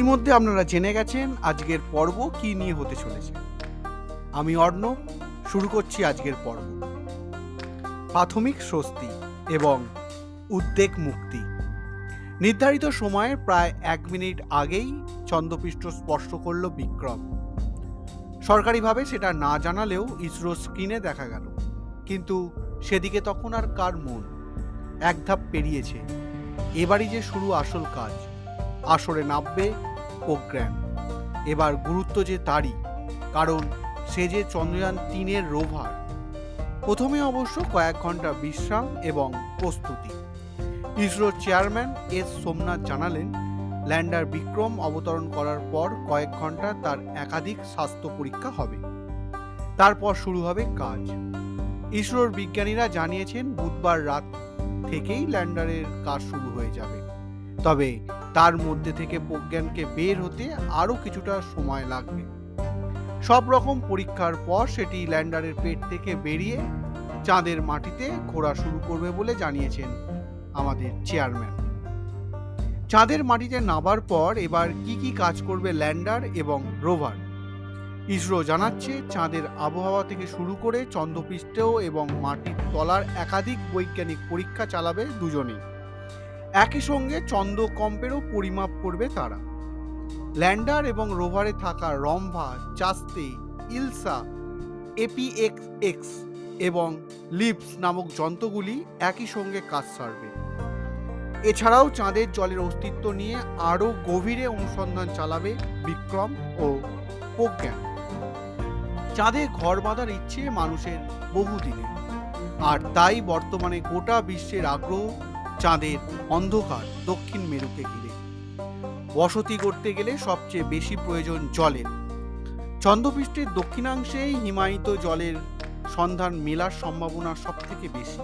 ইতিমধ্যে আপনারা জেনে গেছেন আজকের পর্ব কি নিয়ে হতে চলেছে। আমি অর্ণব, শুরু করছি আজকের পর্ব। প্রাথমিক স্বস্তি এবং উদ্বেগ মুক্তি। নির্ধারিত সময়ের প্রায় এক মিনিট আগেই চন্দ্রপৃষ্ঠ স্পর্শ করল বিক্রম। সরকারিভাবে সেটা না জানালেও ইসরো স্ক্রিনে দেখা গেল। কিন্তু সেদিকে তখন আর কার মন? এক ধাপ পেরিয়েছে। এবারই যে শুরু আসল কাজ। আসরে নামবে প্রোগ্রাম। এবার গুরুত্ব যে তারই, কারণ সে যে চন্দ্রযান তিনের রোভার। প্রথমে অবশ্য কয়েক ঘণ্টা বিশ্রাম এবং প্রস্তুতি। ইসরোর চেয়ারম্যান এস সোমনাথ জানালেন, ল্যান্ডার বিক্রম অবতরণ করার পর কয়েক ঘণ্টা তার একাধিক স্বাস্থ্য পরীক্ষা হবে। তারপর শুরু হবে কাজ। ইসরোর বিজ্ঞানীরা জানিয়েছেন, বুধবার রাত থেকেই ল্যান্ডারের কাজ শুরু হয়ে যাবে। তবে তার মধ্যে থেকে প্রজ্ঞানকে বের হতে আরও কিছুটা সময় লাগবে। সব রকম পরীক্ষার পর সেটি ল্যান্ডারের পেট থেকে বেরিয়ে চাঁদের মাটিতে ঘোরা শুরু করবে বলে জানিয়েছেন আমাদের চেয়ারম্যান। চাঁদের মাটিতে নামার পর এবার কি কি কাজ করবে ল্যান্ডার এবং রোভার? ইসরো জানাচ্ছে, চাঁদের আবহাওয়া থেকে শুরু করে চন্দ্রপৃষ্ঠেও এবং মাটির তলার একাধিক বৈজ্ঞানিক পরীক্ষা চালাবে দুজনেই। একই সঙ্গে চন্দ্রকম্পেরও পরিমাপ করবে তারা। ল্যান্ডার এবং রোভারে থাকা রম্ভা, চাস্তে, ইলসা, এপিএক্স এক্স এবং লিপস নামক যন্ত্রগুলি একই সঙ্গে কাজ সারবে। এছাড়াও চাঁদের জলের অস্তিত্ব নিয়ে আরও গভীরে অনুসন্ধান চালাবে বিক্রম ও প্রজ্ঞান। চাঁদে ঘর বাঁধার ইচ্ছে মানুষের বহুদিনে। আর তাই বর্তমানে গোটা বিশ্বের আগ্রহ চাঁদের অন্ধকার দক্ষিণ মেরুকে ঘিরে। বসতি করতে গেলে সবচেয়ে বেশি প্রয়োজন জলের। চন্দ্রপৃষ্ঠের দক্ষিণাংশেই হিমায়িত জলের সন্ধান মেলার সম্ভাবনা সব থেকে বেশি।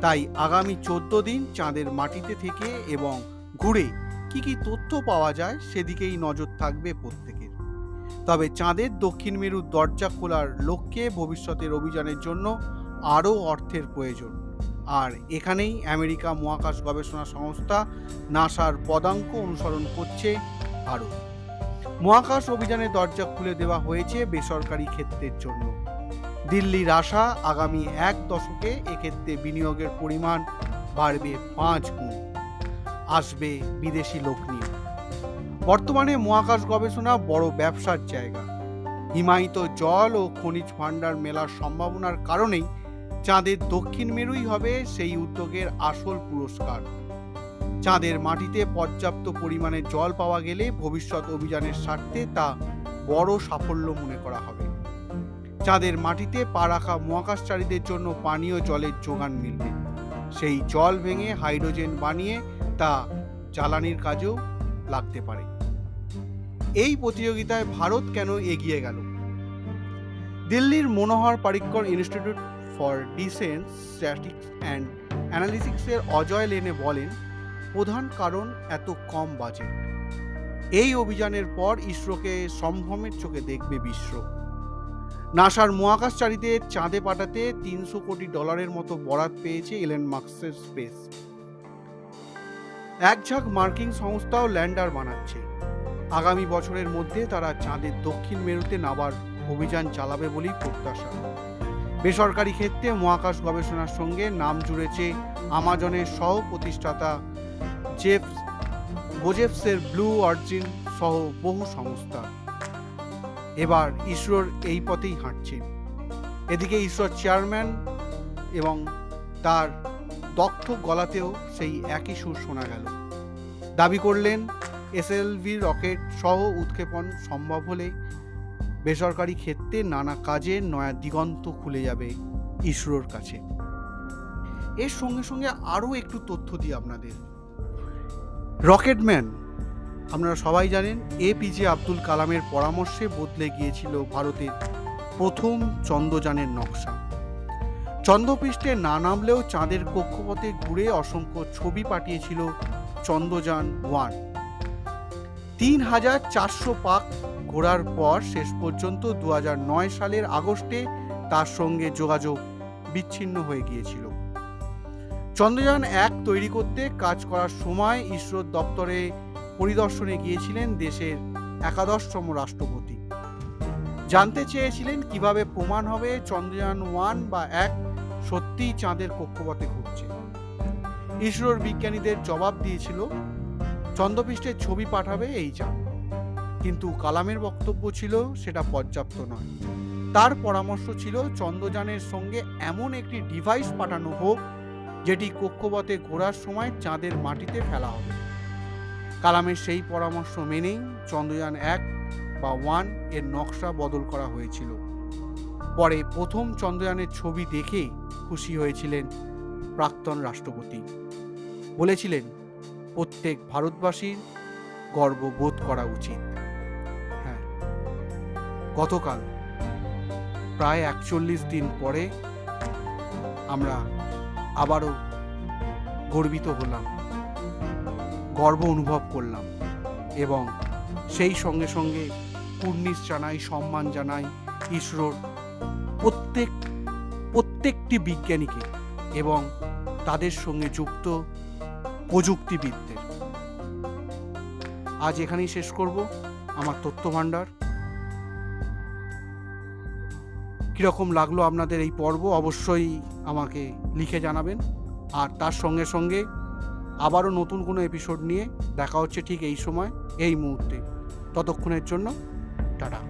তাই আগামী চোদ্দ দিন চাঁদের মাটিতে থেকে এবং ঘুরে কি কি তথ্য পাওয়া যায় সেদিকেই নজর থাকবে প্রত্যেকের। তবে চাঁদের দক্ষিণ মেরুর দরজা খোলার লক্ষ্যে ভবিষ্যতের অভিযানের জন্য আরও অর্থের প্রয়োজন। আর এখানেই আমেরিকা মহাকাশ গবেষণা সংস্থা নাসার পদাঙ্ক অনুসরণ করছে ভারত মহাকাশ অভিযানের দরজা খুলে দেওয়া হয়েছে বেসরকারি ক্ষেত্রের জন্য। দিল্লির আশা আগামী এক দশকে এক্ষেত্রে বিনিয়োগের পরিমাণ বাড়বে পাঁচ গুণ। আসবে বিদেশি লোক নিয়ে। বর্তমানে মহাকাশ গবেষণা বড় ব্যবসার জায়গা। হিমায়িত জল ও খনিজ ভাণ্ডার মেলার সম্ভাবনার কারণেই চাঁদের দক্ষিণ মেরুই হবে সেই উদ্যোগের আসল পুরস্কার। চাঁদের মাটিতে পর্যাপ্ত পরিমাণে জল পাওয়া গেলে ভবিষ্যৎ অভিযানের স্বার্থে তা বড় সাফল্য মনে করা হবে। চাঁদের মাটিতে পা রাখা মহাকাশচারীদের জন্য পানীয় জলের যোগান মিলবে। সেই জল ভেঙে হাইড্রোজেন বানিয়ে তা জ্বালানির কাজেও লাগতে পারে। এই প্রতিযোগিতায় ভারত কেন এগিয়ে গেল? দিল্লির Manohar Parrikar institute for defence statics and অ্যানালিসিক্সের Ajay Lele বলেন, প্রধান কারণ এত কম বাজেট। এই অভিযানের পর ইসরোকে সম্ভ্রমের চোখে দেখবে বিশ্ব। নাসার মহাকাশচারীদের চাঁদে পাঠাতে তিনশো কোটি ডলারের মতো বরাদ পেয়েছে এলেন মার্কসের স্পেস। এক ঝাঁক মার্কিং সংস্থাও ল্যান্ডার বানাচ্ছে। আগামী বছরের মধ্যে তারা চাঁদের দক্ষিণ মেরুতে নাবার অভিযান চালাবে বলেই প্রত্যাশা। বেসরকারি ক্ষেত্রে মহাকাশ গবেষণার সঙ্গে নাম জুড়েছে আমাজনের সহ প্রতিষ্ঠাতা জেফ বোজেফসের ব্লু অরিজিন সহ বহু সংস্থা। এবার ইসরোর এই পথেই হাঁটছে। এদিকে ইসরোর চেয়ারম্যান এবং তার দক্ষ গলাতেও সেই একই সুর শোনা গেল। দাবি করলেন, এসএলভি রকেট সহ উৎক্ষেপণ সম্ভব হলে বেসরকারি ক্ষেত্রে নানা কাজে নয়া দিগন্ত খুলে যাবে ইসরোর কাছে। এর সঙ্গে সঙ্গে আরও একটু তথ্য দিই আপনাদের। রকেটম্যান, আপনারা সবাই জানেন এপিজে আব্দুল কালামের পরামর্শে বদলে গিয়েছিল ভারতের প্রথম চন্দ্রযানের নকশা। চন্দ্রপৃষ্ঠে না নামলেও চাঁদের কক্ষপথে ঘুরে অসংখ্য ছবি পাঠিয়েছিল চন্দ্রযান ওয়ান। তিন হাজার চারশো পাক ঘোরার পর শেষ পর্যন্ত দু সালের আগস্টে তার সঙ্গে যোগাযোগ বিচ্ছিন্ন হয়ে গিয়েছিল। চন্দ্রযান এক তৈরি করতে কাজ করার সময় ইসরোর দপ্তরে পরিদর্শনে গিয়েছিলেন দেশের একাদশতম রাষ্ট্রপতি। জানতে চেয়েছিলেন কীভাবে প্রমাণ হবে চন্দ্রযান ওয়ান বা এক সত্যিই চাঁদের কক্ষপথে ঘুরছে। ইসরোর বিজ্ঞানীদের জবাব দিয়েছিল চন্দ্রপৃষ্ঠের ছবি পাঠাবে এই চাঁদ। কিন্তু কালামের বক্তব্য ছিল সেটা পর্যাপ্ত নয়। তার পরামর্শ ছিল চন্দ্রযানের সঙ্গে এমন একটি ডিভাইস পাঠানো হোক, যেটি কক্ষপথে ঘোরার সময় চাঁদের মাটিতে ফেলা হবে। কালামের সেই পরামর্শ মেনেই চন্দ্রযান এক বা ওয়ানের নকশা বদল করা হয়েছিল। পরে প্রথম চন্দ্রযানের ছবি দেখে খুশি হয়েছিলেন প্রাক্তন রাষ্ট্রপতি। বলেছিলেন, প্রত্যেক ভারতবাসীর গর্ববোধ করা উচিত। গতকাল, প্রায় একচল্লিশ দিন পরে আমরা আবারও গর্বিত হলাম, গর্ব অনুভব করলাম এবং সেই সঙ্গে সঙ্গে কুর্নিশ জানাই, সম্মান জানাই ইসরোর প্রত্যেক, প্রত্যেকটি বিজ্ঞানীকে এবং তাদের সঙ্গে যুক্ত প্রযুক্তিবিদদের। আজ এখানেই শেষ করব। আমার তথ্য ভাণ্ডার কীরকম লাগল আপনাদের এই পর্ব, অবশ্যই আমাকে লিখে জানাবেন। আর তার সঙ্গে সঙ্গে আবারও নতুন কোনো এপিসোড নিয়ে দেখা হচ্ছে ঠিক এই সময়, এই মুহূর্তে। ততক্ষণের জন্য, টাটা।